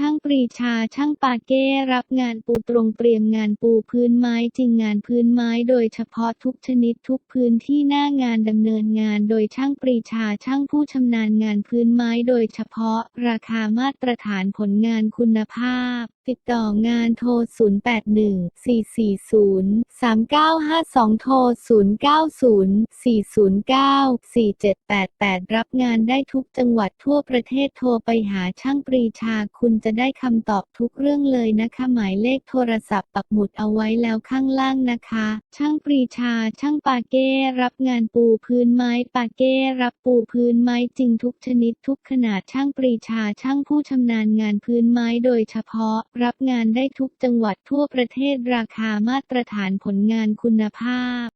ช่างปรีชาช่างปาเก้รับงานปูตรงเตรียมงานปูพื้นไม้จริงงานพื้นไม้โดยเฉพาะทุกชนิดทุกพื้นที่หน้างานดำเนินงานโดยช่างปรีชาช่างผู้ชำนาญงานพื้นไม้โดยเฉพาะ ราคามาตรฐานผลงานคุณภาพ ติดต่องานโทร 081-440-3952 โทร 090-409-4788 รับงานได้ทุกจังหวัดทั่วประเทศโทรไปหาช่างปรีชาคุณจะได้คำตอบทุกเรื่องเลยนะคะ หมายเลขโทรศัพท์ปักหมุดเอาไว้แล้วข้างล่างนะคะ ช่างปรีชาช่างปาเก้รับงานปูพื้นไม้ปาเก้รับปูพื้นไม้จริงทุกชนิดทุกขนาดช่างปรีชาช่างผู้ชำนาญงานพื้นไม้โดยเฉพาะ รับงานได้ทุกจังหวัดทั่วประเทศราคามาตรฐานผลงานคุณภาพ